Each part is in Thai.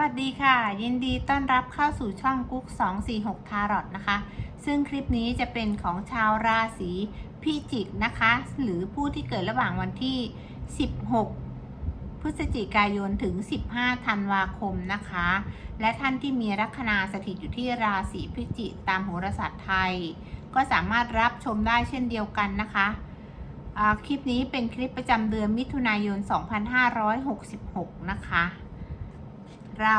วัสดีค่ะ ยินดีต้อนรับเข้าสู่ช่องกุ๊ก 246 ทารอตนะคะ ซึ่งคลิปนี้จะเป็นของชาวราศีพิจิกนะคะ หรือผู้ที่เกิดระหว่างวันที่ 16 พฤศจิกายนถึง 15 ธันวาคมนะคะ และท่านที่มีลัคนาสถิตอยู่ที่ราศีพิจิกตามโหราศาสตร์ไทย ก็สามารถรับชมได้เช่นเดียวกันนะคะคลิปนี้เป็นคลิปประจำเดือนมิถุนายน 2566 นะคะ เรา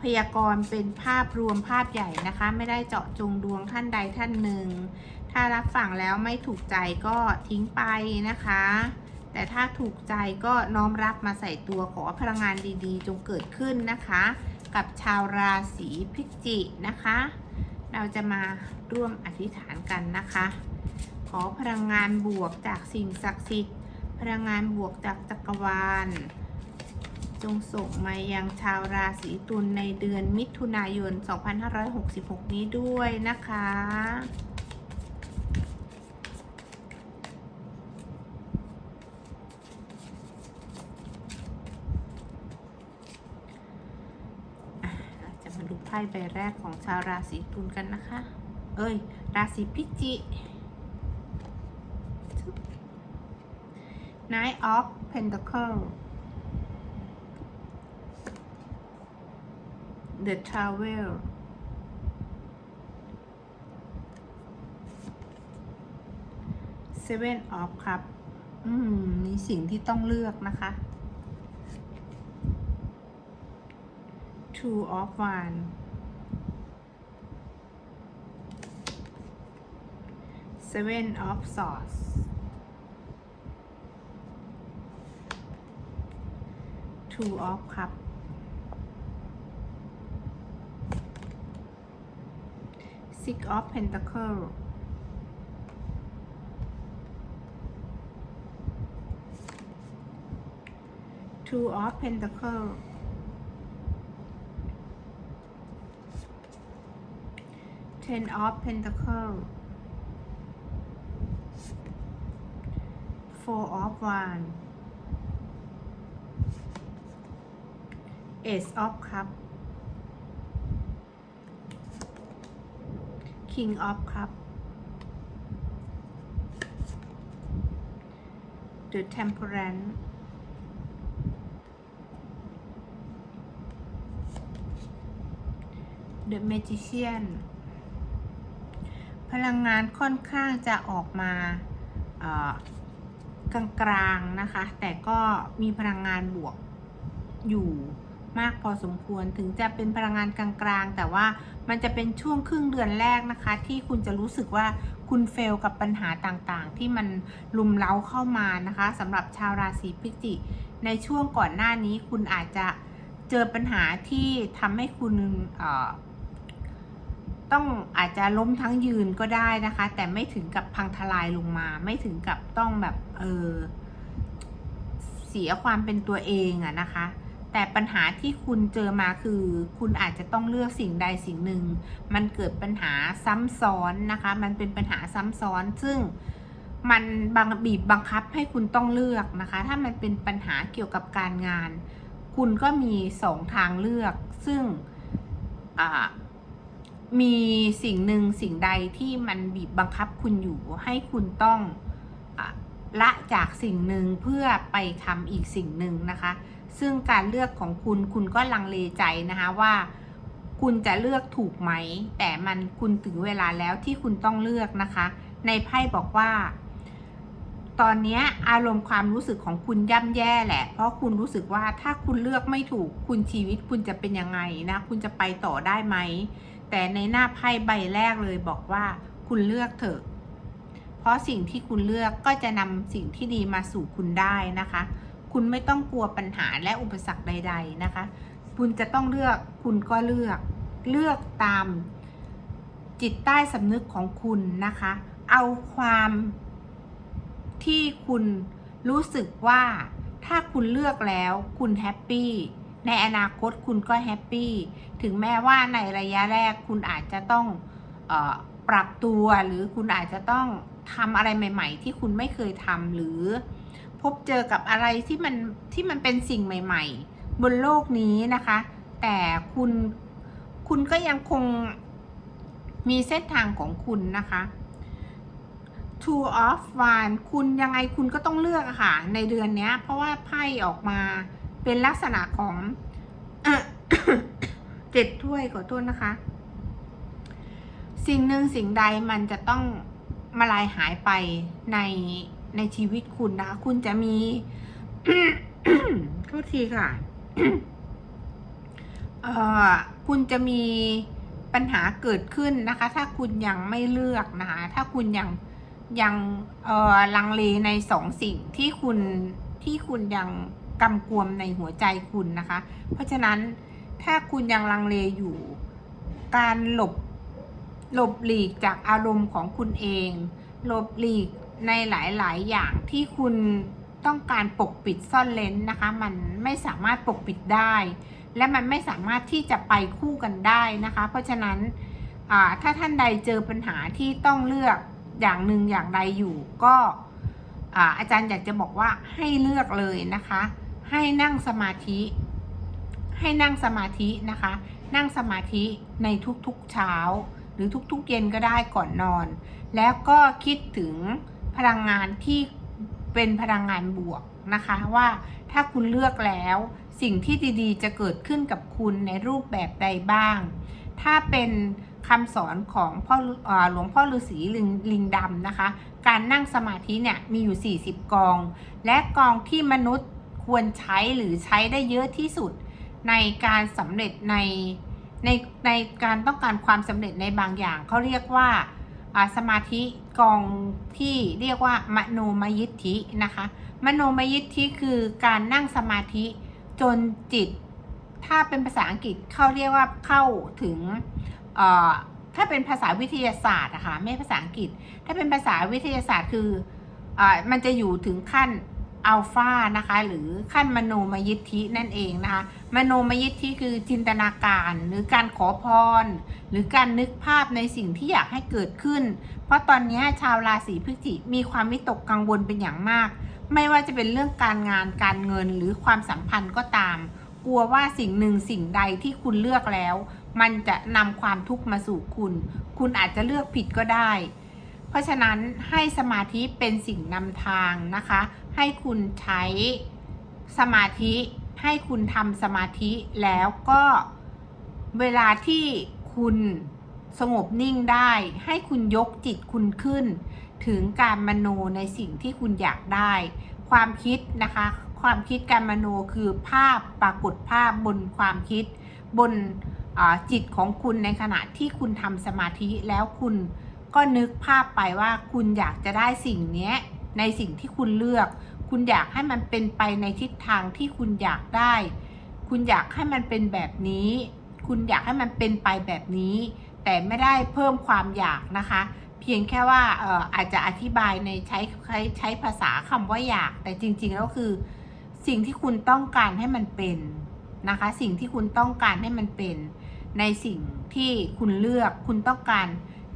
พยากรณ์เป็นภาพรวมภาพใหญ่นะคะ ไม่ได้เจาะจงดวงท่านใดท่านหนึ่ง ถ้ารับฟังแล้วไม่ถูกใจก็ทิ้งไปนะคะ แต่ถ้าถูกใจก็น้อมรับมาใส่ตัวขอพลังงานดีๆ จงเกิดขึ้นนะคะ กับชาวราศีพิจิกนะคะ เราจะมาร่วมอธิษฐานกันนะคะ ขอพลังงานบวกจากสิ่งศักดิ์สิทธิ์พลังงานบวกจากจักรวาล จงส่งมายังชาวราศีตุลในเดือนมิถุนายน 2566 นี้ด้วยนะคะ เราจะมาดูไพ่ใบแรกของชาวราศีตุลกันนะคะ เอ้ย ราศีพิจิก Nine of Pentacle The Travel Seven of ครับ อืมมีสิ่งที่ต้องเลือกนะคะ Two of One Seven of Swords Two of Cup Six of Pentacle Two of Pentacle Ten of Pentacle Four of Wands Ace of Cup King of Cup The Temperance The Magician พลังงานค่อนข้างจะออกมาออกลางๆนะคะ แต่ก็มีพลังงานบวกอยู่ มากพอสมควรถึงจะเป็นพลังงานกลางๆ แต่ว่ามันจะเป็นช่วงครึ่งเดือนแรกนะคะ ที่คุณจะรู้สึกว่าคุณเฟลกับปัญหาต่างๆ ที่มันลุมเล้าเข้ามานะคะสำหรับชาวราศีพิจิกในช่วงก่อนหน้านี้คุณอาจจะเจอปัญหาที่ทำให้คุณต้องอาจจะล้มทั้งยืนก็ได้นะคะ แต่ไม่ถึงกับพังทลายลงมา ไม่ถึงกับต้องแบบเออเสียความเป็นตัวเองอะนะคะ แต่ปัญหาที่คุณเจอมาคือ คุณอาจจะต้องเลือกสิ่งใดสิ่งหนึ่ง มันเกิดปัญหาซ้ำซ้อนนะคะ มันเป็นปัญหาซ้ำซ้อน ซึ่งมันบังบีบบังคับให้คุณต้องเลือกนะคะ ถ้ามันเป็นปัญหาเกี่ยวกับการงาน คุณก็มีสองทางเลือก ซึ่งมีสิ่งหนึ่งสิ่งใดที่มันบีบบังคับคุณอยู่ให้คุณต้องอะละจากสิ่งหนึ่งเพื่อไปทำอีกสิ่งหนึ่งนะคะ ซึ่งการเลือกของคุณคุณก็ลังเลใจนะคะว่า คุณจะเลือกถูกไหม แต่มันคุณถึงเวลาแล้วที่คุณต้องเลือกนะคะ ในไพ่บอกว่า ตอนนี้อารมณ์ความรู้สึกของคุณย่ำแย่แหละ เพราะคุณรู้สึกว่าถ้าคุณเลือกไม่ถูกคุณชีวิตคุณจะเป็นยังไงนะ คุณจะไปต่อได้ไหม แต่ในหน้าไพ่ใบแรกเลยบอกว่า คุณเลือกเถอะเพราะสิ่งที่คุณเลือกก็จะนำสิ่งที่ดีมาสู่คุณได้นะคะ คุณไม่ต้องกลัวปัญหาและอุปสรรคใด ๆนะคะ คุณจะต้องเลือกคุณก็เลือกเลือกตามจิตใต้สำนึกของคุณนะคะ เอาความที่คุณรู้สึกว่าถ้าคุณเลือกแล้วคุณแฮปปี้ในอนาคตคุณก็แฮปปี้ถึงแม้ว่าในระยะแรกคุณอาจจะต้องออปรับตัวหรือคุณอาจจะต้องทำอะไรใหม่ ๆ ที่คุณไม่เคยทำหรือ พบเจอกับอะไรที่มันที่มันเป็นสิ่งใหม่ ๆ บนโลกนี้นะคะ แต่คุณคุณก็ยังคงมีเส้นทางของคุณนะคะ two of one คุณยังไงคุณก็ต้องเลือกอะค่ะ ในเดือนนี้เพราะว่าไพ่ออกมาเป็นลักษณะของเจ็ดถ้วยขอโทษนะคะ สิ่งหนึ่งสิ่งใดมันจะต้องมาลายหายไปใน ในชีวิตคุณนะ คุณจะมีโทษทีค่ะเอ่อคุณจะมีปัญหาเกิดขึ้นนะคะ ถ้าคุณยังไม่เลือกนะคะ ถ้าคุณยังยังเอ่อลังเลในสองสิ่งที่คุณที่คุณยังกำกวมในหัวใจคุณนะคะ เพราะฉะนั้นถ้าคุณยังลังเลอยู่ การหลบหลบหลีกจากอารมณ์ของคุณเอง หลบหลีก ในหลาย ๆ อย่างที่คุณต้องการปกปิดซ่อนเลนนะคะ มันไม่สามารถปกปิดได้ และมันไม่สามารถที่จะไปคู่กันได้นะคะ เพราะฉะนั้นถ้าท่านใดเจอปัญหาที่ต้องเลือกอย่างหนึ่งอย่างใดอยู่ก็อาจารย์อยากจะบอกว่าให้เลือกเลยนะคะ ให้นั่งสมาธิ ให้นั่งสมาธินะคะ นั่งสมาธิในทุกๆเช้า หรือทุกๆเย็นก็ได้ก่อนนอน แล้วก็คิดถึง พลังงานที่เป็นพลังงานบวกนะคะว่าถ้าคุณเลือกแล้วสิ่งที่ดีๆ จะเกิดขึ้นกับคุณในรูปแบบใดบ้าง ถ้าเป็นคำสอนของพ่ออหลวงพ่อฤาษีลิงลิงดำนะคะ การนั่งสมาธิเนี่ยมีอยู่ 40 กอง และกองที่มนุษย์ควรใช้หรือใช้ได้เยอะที่สุดในการสำเร็จในในในการต้องการความสำเร็จในบางอย่างเขาเรียกว่า สมาธิกองที่เรียกว่ามโนมยิทธินะคะ มโนมยิทธิคือการนั่งสมาธิจนจิต ถ้าเป็นภาษาอังกฤษเขาเรียกว่าเข้าถึงถ้าเป็นภาษาวิทยาศาสตร์นะคะไม่ภาษาอังกฤษ ถ้าเป็นภาษาวิทยาศาสตร์คืออมันจะอยู่ถึงขั้น อัลฟานะคะ หรือขั้นมโนมยิทธินั่นเองนะคะมโนมยิทธิคือจินตนาการหรือการขอพร หรือการนึกภาพในสิ่งที่อยากให้เกิดขึ้น เพราะตอนนี้ชาวราศีพฤศจิมีความวิตกกังวลเป็นอย่างมาก ไม่ว่าจะเป็นเรื่องการงานการเงินหรือความสัมพันธ์ก็ตาม กลัวว่าสิ่งหนึ่งสิ่งใดที่คุณเลือกแล้ว มันจะนำความทุกข์มาสู่คุณ คุณอาจจะเลือกผิดก็ได้ เพราะฉะนั้นให้สมาธิเป็นสิ่งนำทางนะคะ ให้คุณใช้สมาธิให้คุณทำสมาธิแล้วก็เวลาที่คุณสงบนิ่งได้ ให้คุณยกจิตคุณขึ้น ถึงการมโนในสิ่งที่คุณอยากได้ ความคิดนะคะ ความคิดการมโนคือภาพปรากฏภาพบนความคิด บนจิตของคุณในขณะที่คุณทำสมาธิแล้วคุณก็นึกภาพไปว่าคุณอยากจะได้สิ่งนี้ ในสิ่งที่คุณเลือก คุณอยากให้มันเป็นไปในทิศทางที่คุณอยากได้ คุณอยากให้มันเป็นแบบนี้ คุณอยากให้มันเป็นไปแบบนี้ แต่ไม่ได้เพิ่มความอยากนะคะ เพียงแค่ว่าอออาจจะอธิบายในใช้ใช้ใช้ภาษาคำว่าอยาก แต่จริงๆแล้วคือ สิ่งที่คุณต้องการให้มันเป็นนะคะ สิ่งที่คุณต้องการให้มันเป็น ในสิ่งที่คุณเลือกคุณต้องการ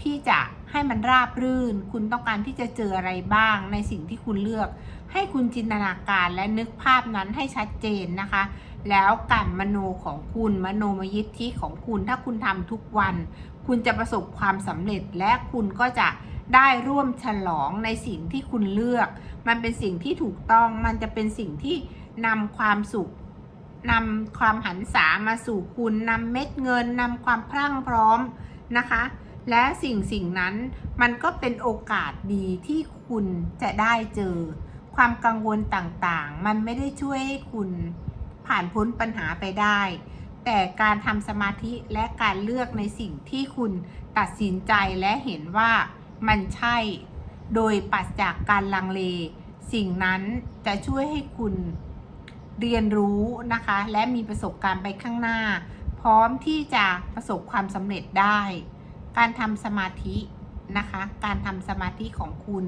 ที่จะให้มันราบรื่น คุณต้องการที่จะเจออะไรบ้างในสิ่งที่คุณเลือก ให้คุณจินตนาการและนึกภาพนั้นให้ชัดเจนนะคะ แล้วการมโนของคุณมโนมยิทธิของคุณถ้าคุณทำทุกวัน คุณจะประสบความสำเร็จและคุณก็จะได้ร่วมฉลองในสิ่งที่คุณเลือก มันเป็นสิ่งที่ถูกต้อง มันจะเป็นสิ่งที่นำความสุขนำความหันษามาสู่คุณนำเม็ดเงินนำความพรั่งพร้อมนะคะ และสิ่งสิ่งนั้นมันก็เป็นโอกาสดีที่คุณจะได้เจอ ความกังวลต่างๆ มันไม่ได้ช่วยให้คุณผ่านพ้นปัญหาไปได้ แต่การทำสมาธิและการเลือกในสิ่งที่คุณตัดสินใจและเห็นว่ามันใช่ โดยปราศจากการลังเล สิ่งนั้นจะช่วยให้คุณเรียนรู้นะคะ และมีประสบการณ์ไปข้างหน้า พร้อมที่จะประสบความสำเร็จได้ การทำสมาธินะคะ การทำสมาธิของคุณ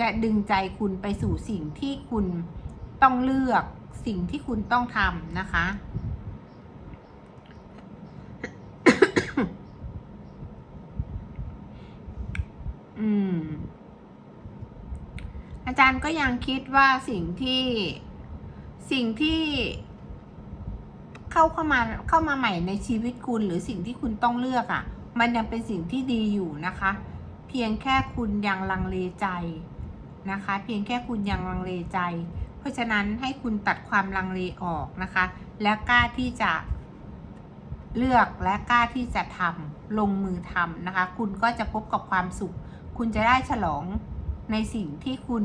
จะดึงใจคุณไปสู่สิ่งที่คุณต้องเลือกสิ่งที่คุณต้องทำนะคะ อืม อาจารย์ก็ยังคิดว่าสิ่งที่สิ่งที่เข้าเข้ามาเข้ามาใหม่ในชีวิตคุณหรือสิ่งที่คุณต้องเลือกอะ่ะ มันยังเป็นสิ่งที่ดีอยู่นะคะ เพียงแค่คุณยังลังเลใจนะคะ เพียงแค่คุณยังลังเลใจ เพราะฉะนั้นให้คุณตัดความลังเลออกนะคะ และกล้าที่จะเลือกและกล้าที่จะทำลงมือทำนะคะ คุณก็จะพบกับความสุข คุณจะได้ฉลองในสิ่งที่คุณ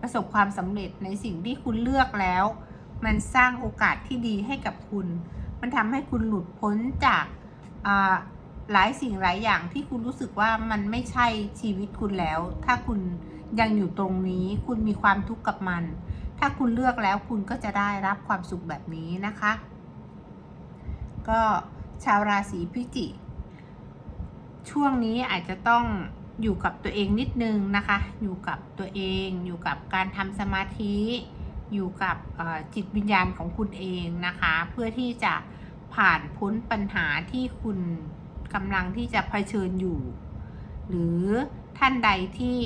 ประสบความสำเร็จในสิ่งที่คุณเลือกแล้ว มันสร้างโอกาสที่ดีให้กับคุณ มันทำให้คุณหลุดพ้นจากอ่า หลายสิ่งหลายอย่างที่คุณรู้สึกว่ามันไม่ใช่ชีวิตคุณแล้ว ถ้าคุณยังอยู่ตรงนี้ คุณมีความทุกข์กับมัน ถ้าคุณเลือกแล้วคุณก็จะได้รับความสุขแบบนี้นะคะ ก็ชาวราศีพิจิกช่วงนี้อาจจะต้องอยู่กับตัวเองนิดนึงนะคะ อยู่กับตัวเอง อยู่กับการทำสมาธิ อยู่กับจิตวิญญาณของคุณเองนะคะ เพื่อที่จะผ่านพ้นปัญหาที่คุณ กำลังที่จะเผชิญอยู่ หรือท่านใดที่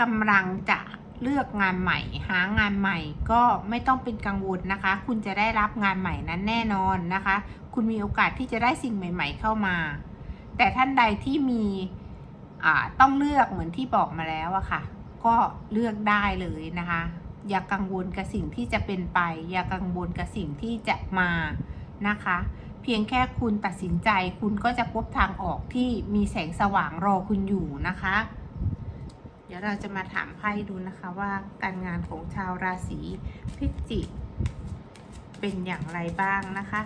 กำลังจะเลือกงานใหม่ หางานใหม่ก็ไม่ต้องเป็นกังวลนะคะ คุณจะได้รับงานใหม่นั้นแน่นอนนะคะ คุณมีโอกาสที่จะได้สิ่งใหม่ ๆ เข้ามา แต่ท่านใดที่มีต้องเลือกเหมือนที่บอกมาแล้วอะค่ะ ก็เลือกได้เลยนะคะ อย่ากังวลกับสิ่งที่จะเป็นไป อย่ากังวลกับสิ่งที่จะมานะคะ พียงแค่คุณตัดสินใจ คุณก็จะพบทางออกที่มีแสงสว่างรอคุณอยู่นะคะ เดี๋ยวเราจะมาถามไพ่ดูนะคะว่าการงานของชาวราศีพิจิกเป็นอย่างไรบ้างนะคะ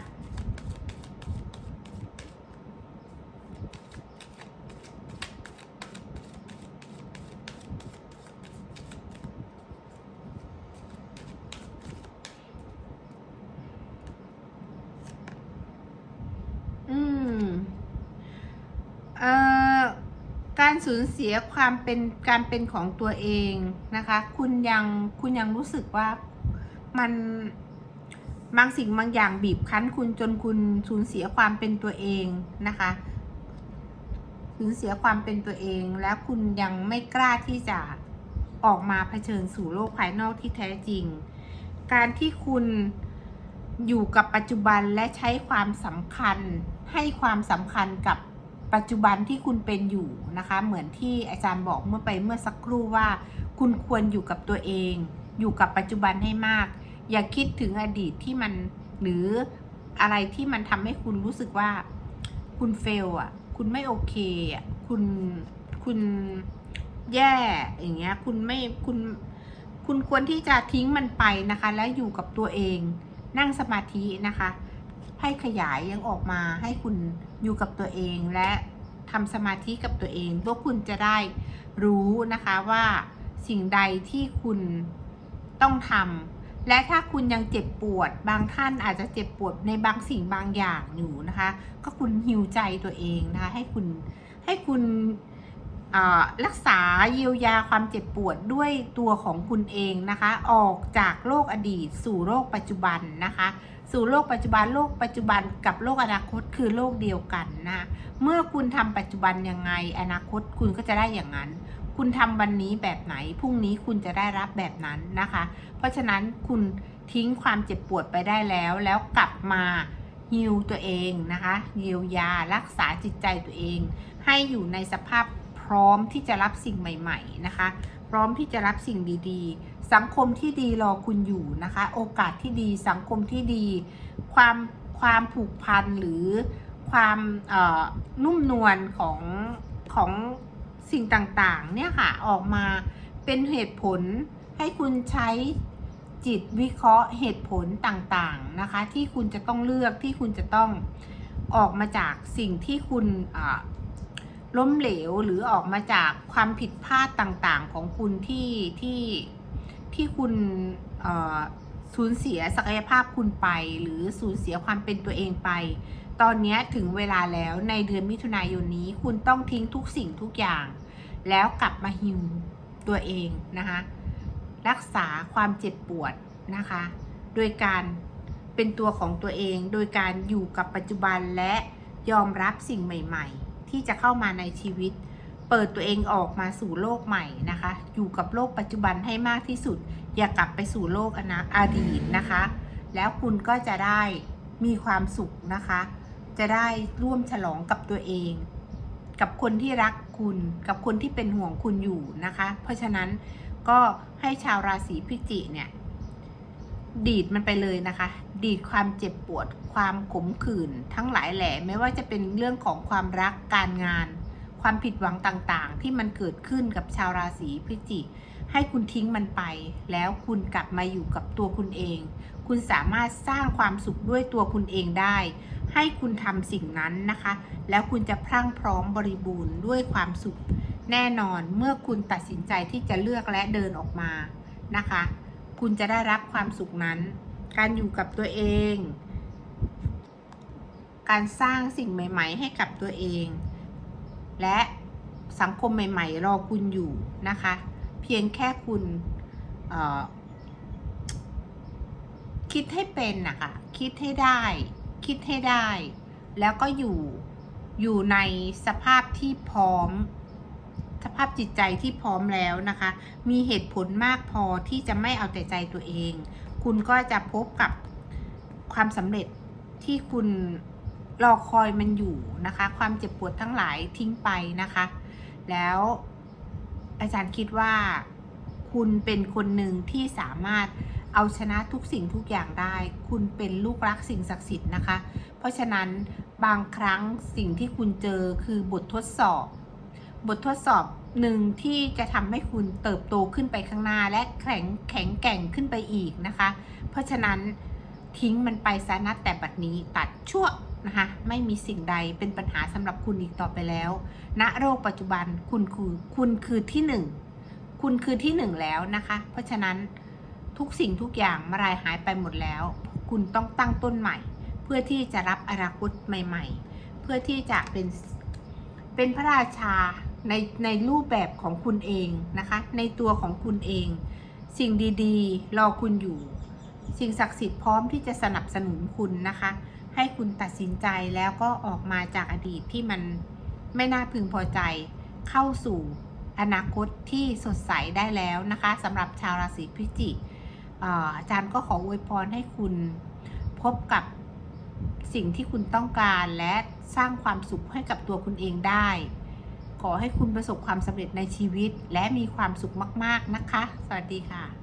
อืม เอ่อ การ สูญเสียความเป็นการเป็นของตัวเองนะคะ คุณยังคุณยังรู้สึกว่ามันบางสิ่งบางอย่างบีบคั้นคุณจนคุณสูญเสียความเป็นตัวเองนะคะสูญเสียความเป็นตัวเอง แล้วคุณยังไม่กล้าที่จะออกมาเผชิญสู่โลกภายนอกที่แท้จริง การที่คุณอยู่กับปัจจุบันและใช้ความสำคัญให้ความสำคัญกับ ปัจจุบันที่คุณเป็นอยู่นะคะ เหมือนที่อาจารย์บอกเมื่อไปเมื่อสักครู่ว่า คุณควรอยู่กับตัวเอง อยู่กับปัจจุบันให้มาก อย่าคิดถึงอดีตที่มันหรืออะไรที่มันทำให้คุณรู้สึกว่า คุณเฟลอะ คุณไม่โอเคอะคุณคุณแย่อย่างเงี้ย คุณไม่คุณ คุณควรที่จะทิ้งมันไปนะคะ และอยู่กับตัวเอง นั่งสมาธินะคะ ให้ขยายยังออกมาให้คุณอยู่กับตัวเองและทำสมาธิกับตัวเอง พวกคุณจะได้รู้นะคะว่าสิ่งใดที่คุณต้องทำและถ้าคุณยังเจ็บปวด บางท่านอาจจะเจ็บปวดในบางสิ่งบางอย่างอยู่นะคะ ก็คุณฮิวใจตัวเองนะคะให้คุณให้คุณ รักษาเยียวยาความเจ็บปวดด้วยตัวของคุณเองนะคะ ออกจากโลกอดีต สู่โลกปัจจุบันนะคะ สู่โลกปัจจุบันโลกปัจจุบันกับโลกอนาคตคือโลกเดียวกันนะเมื่อคุณทำปัจจุบันยังไง อนาคตคุณก็จะได้อย่างนั้น คุณทำวันนี้แบบไหนพรุ่งนี้คุณจะได้รับแบบนั้นนะคะ เพราะฉะนั้นคุณทิ้งความเจ็บปวดไปได้แล้ว แล้วกลับมาฮิวตัวเองนะคะเยียวยารักษาจิตใจตัวเอง ให้อยู่ในสภาพ ร้อมที่จะรับสิ่งใหม่ ๆ นะคะ พร้อมที่จะรับสิ่งดีๆ สังคมที่ดีรอคุณอยู่นะคะ โอกาสที่ดีสังคมที่ดี ความความผูกพันหรือความนุ่มนวลของของสิ่งต่างๆ เนี่ยค่ะออกมาเป็นเหตุผลให้คุณใช้จิตวิเคราะห์เหตุผลต่างๆนะคะ ที่คุณจะต้องเลือกที่คุณจะต้องออกมาจากสิ่งที่คุณ ล้มเหลวหรือออกมาจากความผิดพลาดต่างๆ ของคุณที่ที่ที่คุณสูญเสียศักยภาพคุณไป หรือสูญเสียความเป็นตัวเองไป ตอนนี้ถึงเวลาแล้วในเดือนมิถุนายนนี้คุณต้องทิ้งทุกสิ่งทุกอย่าง แล้วกลับมาฮิวตัวเองนะคะรักษาความเจ็บปวดนะคะ โดยการเป็นตัวของตัวเอง โดยการอยู่กับปัจจุบันและยอมรับสิ่งใหม่ ๆ ที่จะเข้ามาในชีวิต เปิดตัวเองออกมาสู่โลกใหม่นะคะ อยู่กับโลกปัจจุบันให้มากที่สุด อย่ากลับไปสู่โลกอนาอดีตนะคะ แล้วคุณก็จะได้มีความสุขนะคะ จะได้ร่วมฉลองกับตัวเอง กับคนที่รักคุณกับคนที่เป็นห่วงคุณอยู่นะคะ เพราะฉะนั้นก็ให้ชาวราศีพิจิกเนี่ย ดีดมันไปเลยนะคะ ดีดความเจ็บปวด ความขมขื่นทั้งหลายแหล่ไม่ว่าจะเป็นเรื่องของความรักการงาน ความผิดหวังต่างๆ ที่มันเกิดขึ้นกับชาวราศีพิจิก ให้คุณทิ้งมันไป แล้วคุณกลับมาอยู่กับตัวคุณเอง คุณสามารถสร้างความสุขด้วยตัวคุณเองได้ ให้คุณทำสิ่งนั้นนะคะ แล้วคุณจะพรั่งพร้อมบริบูรณ์ด้วยความสุข แน่นอนเมื่อคุณตัดสินใจที่จะเลือกและเดินออกมานะคะ คุณจะได้รับความสุขนั้น การอยู่กับตัวเอง การสร้างสิ่งใหม่ ๆ ให้กับตัวเอง และสังคมใหม่ ๆ รอคุณอยู่นะคะ เพียงแค่คุณคิดให้เป็นนะคะคิดให้ได้ คิดให้ได้ แล้วก็อยู่อยู่ในสภาพที่พร้อม สภาพจิตใจที่พร้อมแล้วนะคะ มีเหตุผลมากพอที่จะไม่เอาแต่ใจตัวเอง คุณก็จะพบกับความสำเร็จที่คุณรอคอยมันอยู่นะคะ ความเจ็บปวดทั้งหลายทิ้งไปนะคะ แล้วอาจารย์คิดว่า คุณเป็นคนหนึ่งที่สามารถเอาชนะทุกสิ่งทุกอย่างได้ คุณเป็นลูกรักสิ่งศักดิ์สิทธิ์นะคะ เพราะฉะนั้นบางครั้งสิ่งที่คุณเจอคือบททดสอบบ บททดสอบหนึ่งที่จะทำให้คุณเติบโตขึ้นไปข้างหน้าและแข็งแข็งแกร่งขึ้นไปอีกนะคะ เพราะฉะนั้นทิ้งมันไปซะนัดแต่บัดนี้ตัดชั่วนะคะไม่มีสิ่งใดเป็นปัญหาสำหรับคุณอีกต่อไปแล้วณโรคปัจจุบันคุณคือคุณคือที่หนึ่งคุณคือที่หนึ่งแล้วนะคะ เพราะฉะนั้นทุกสิ่งทุกอย่างมารายหายไปหมดแล้ว คุณต้องตั้งต้นใหม่ เพื่อที่จะรับอนาคตใหม่ ๆ เพื่อที่จะเป็นเป็นพระราชา ในในรูปแบบของคุณเองนะคะ ในตัวของคุณเอง สิ่งดีๆ รอคุณอยู่ สิ่งศักดิ์สิทธิ์พร้อมที่จะสนับสนุนคุณนะคะ ให้คุณตัดสินใจแล้วก็ออกมาจากอดีตที่มันไม่น่าพึงพอใจ เข้าสู่อนาคตที่สดใสได้แล้วนะคะสำหรับชาวราศีพิจิกอาจารย์ก็ขออวยพรให้คุณพบกับสิ่งที่คุณต้องการและสร้างความสุขให้กับตัวคุณเองได้ ขอให้คุณประสบความสำเร็จในชีวิต และมีความสุขมาก ๆ นะคะ สวัสดีค่ะ